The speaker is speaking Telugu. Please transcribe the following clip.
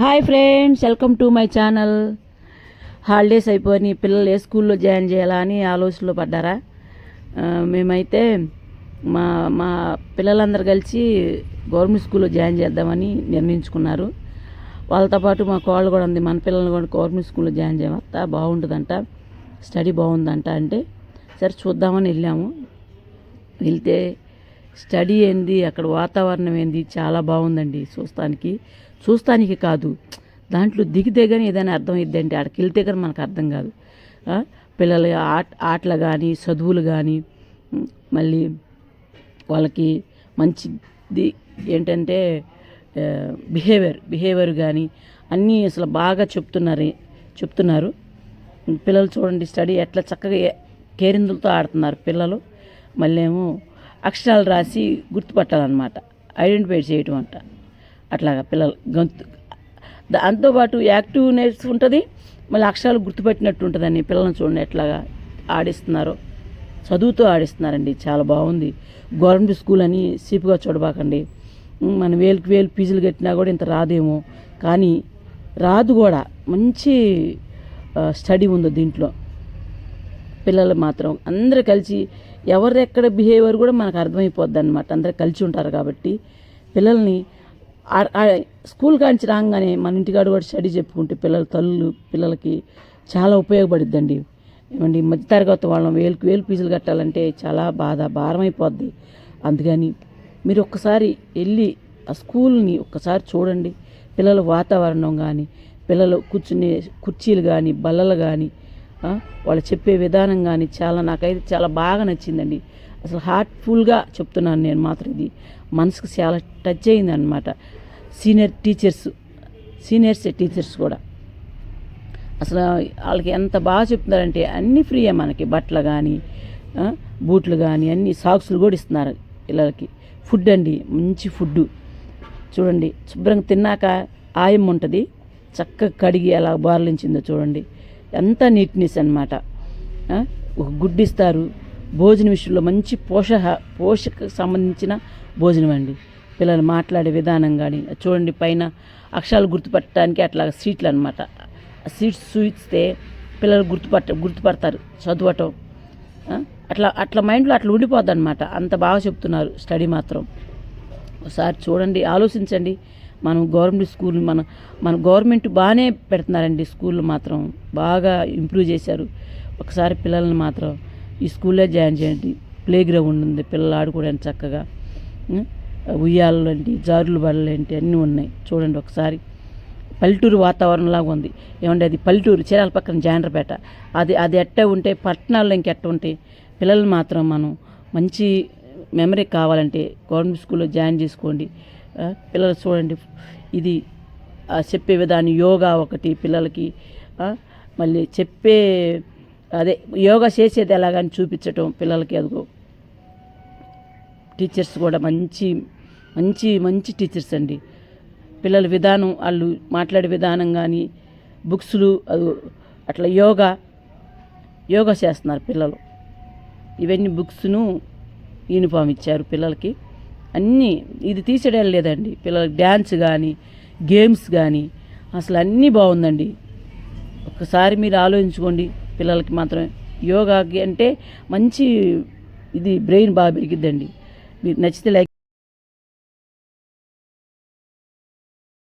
Hi friends welcome to my channel. Holidays అయిపోయి పిల్లలు ఏ స్కూల్లో జాయిన్ చేయాలా అని ఆలోచనలో పడ్డారా? మేమైతే మా మా పిల్లలందరూ కలిసి గవర్నమెంట్ స్కూల్లో జాయిన్ చేద్దామని నిర్ణయించుకున్నారు. వాళ్ళతో పాటు మా కోళ్ళు కూడా ఉంది మన పిల్లల్ని కూడా గవర్నమెంట్ స్కూల్లో జాయిన్ చేయమత్త బాగుంటుందంట స్టడీ బాగుందంట అంటే సరే చూద్దామని వెళ్ళాము. వెళ్తే స్టడీ ఏంది అక్కడ వాతావరణం ఏంది చాలా బాగుందండి చూస్తానికి. చూస్తానికి కాదు దాంట్లో దిగితే కానీ ఏదైనా అర్థమైద్ది అంటే అక్కడికి వెళ్తే కానీ మనకు అర్థం కాదు. ఆ, పిల్లల ఆట ఆటలు కానీ చదువులు కానీ మళ్ళీ వాళ్ళకి మంచిది ఏంటంటే బిహేవియర్ బిహేవియర్ కానీ అన్నీ అసలు బాగా చెప్తున్నారు చెప్తున్నారు. పిల్లలు చూడండి స్టడీ ఎట్లా చక్కగా కేరిందులతో ఆడుతున్నారు పిల్లలు. మళ్ళీ ఏమో అక్షరాలు రాసి గుర్తుపట్టాలన్నమాట. ఐడెంటిఫై చేయటం అంట అట్లాగా పిల్లలు గొంతు దాంతోపాటు యాక్టివ్నెస్ ఉంటుంది మళ్ళీ అక్షరాలు గుర్తుపెట్టినట్టు ఉంటుందని పిల్లల్ని చూడండి ఎట్లాగా ఆడిస్తున్నారో. చదువుతో ఆడిస్తున్నారండి చాలా బాగుంది. గవర్నమెంట్ స్కూల్ అని సీపుగా చూడబాకండి. మన మనం వేలుకి వేలు ఫీజులు కట్టినా కూడా ఇంత రాదేమో. కానీ రాదు కూడా. మంచి స్టడీ ఉంది దీంట్లో. పిల్లలు మాత్రం అందరు కలిసి ఎవరు ఎక్కడ బిహేవియర్ కూడా మనకు అర్థమైపోద్ది అనమాట అందరు కలిసి ఉంటారు కాబట్టి పిల్లల్ని స్కూల్ కాంచి రాగానే మన ఇంటికాడ కూడా స్టడీ చెప్పుకుంటే పిల్లల తల్లులు పిల్లలకి చాలా ఉపయోగపడిద్దండి. ఏమండి మధ్యతరగతి వాళ్ళం వేలుకు వేలు ఫీజులు కట్టాలంటే చాలా బాధ భారం అయిపోద్ది అందుకని మీరు ఒక్కసారి వెళ్ళి ఆ స్కూల్ని ఒక్కసారి చూడండి. పిల్లల వాతావరణం కానీ పిల్లలు కూర్చునే కుర్చీలు కానీ బల్లలు కానీ వాళ్ళు చెప్పే విధానం కానీ చాలా నాకైతే చాలా బాగా నచ్చిందండి. అసలు హార్ట్ఫుల్గా చెప్తున్నాను నేను మాత్రం ఇది. మనసుకు చాలా టచ్ అయింది అనమాట సీనియర్ టీచర్స్ సీనియర్స్ టీచర్స్ కూడా. అసలు వాళ్ళకి ఎంత బాగా చెప్తున్నారంటే అన్నీ ఫ్రీయే మనకి. బట్టలు కానీ బూట్లు కానీ అన్ని సాక్సులు కూడా ఇస్తున్నారు పిల్లలకి. ఫుడ్ అండి మంచి ఫుడ్ చూడండి శుభ్రంగా తిన్నాక ఆయం ఉంటుంది. చక్కగా కడిగి ఎలా బార్లించిందో చూడండి. ఎంత నీట్నెస్ అనమాట ఒక గుడ్డు ఇస్తారు భోజన విషయంలో మంచి పోషక పోషక సంబంధించిన భోజనం అండి. పిల్లలు మాట్లాడే విధానం కానీ చూడండి పైన అక్షరాలు గుర్తుపట్టడానికి అట్లా సీట్లు అనమాట సీట్స్ చూపిస్తే పిల్లలు గుర్తుపట్ట గుర్తుపడతారు చదవటం. అట్లా అట్లా మైండ్లో అట్లా ఉండిపోద్ది అనమాట అంత బాగా చెప్తున్నారు స్టడీ మాత్రం. ఒకసారి చూడండి ఆలోచించండి. మనం గవర్నమెంట్ స్కూల్ మన మన గవర్నమెంట్ బాగానే పెడుతున్నారండి స్కూల్ మాత్రం. బాగా ఇంప్రూవ్ చేశారు. ఒకసారి పిల్లల్ని మాత్రం ఈ స్కూల్లో జాయిన్ చేయండి. ప్లే గ్రౌండ్ ఉంది. పిల్లలు ఆడుకోవడానికి చక్కగా ఉం? ఉయ్యాలలు ఏంటి జారులు బడలు ఏంటి అన్నీ ఉన్నాయి. చూడండి ఒకసారి. పల్లెటూరు వాతావరణంలాగా ఉంది. ఏమంటే అది? పల్లెటూరు చీరాల పక్కన జాండ్రపేట. అది అది ఎట్ట ఉంటే పట్టణాల్లో ఇంకెట్ట ఉంటే పిల్లలు మాత్రం మనం మంచి మెమరీ కావాలంటే గవర్నమెంట్ స్కూల్లో జాయిన్ చేసుకోండి. పిల్లలు చూడండి. ఇది చెప్పే విధానం యోగా ఒకటి పిల్లలకి మళ్ళీ చెప్పే అదే యోగా చేసేది ఎలాగని చూపించటం పిల్లలకి అదిగో. టీచర్స్ కూడా మంచి మంచి మంచి టీచర్స్ అండి. పిల్లల విధానం వాళ్ళు మాట్లాడే విధానం కానీ బుక్స్లు అది అట్లా యోగా యోగా చేస్తున్నారు పిల్లలు. ఇవన్నీ బుక్స్ను యూనిఫామ్ ఇచ్చారు పిల్లలకి. అన్నీ ఇది తీసేయడం లేదండి. పిల్లలకి డ్యాన్స్ కానీ గేమ్స్ కానీ అసలు అన్నీ బాగుందండి. ఒకసారి మీరు ఆలోచించుకోండి పిల్లలకి మాత్రం యోగాకి అంటే మంచి ఇది బ్రెయిన్ బాగా పెరిగిద్దండి. మీరు నచ్చితే లైక్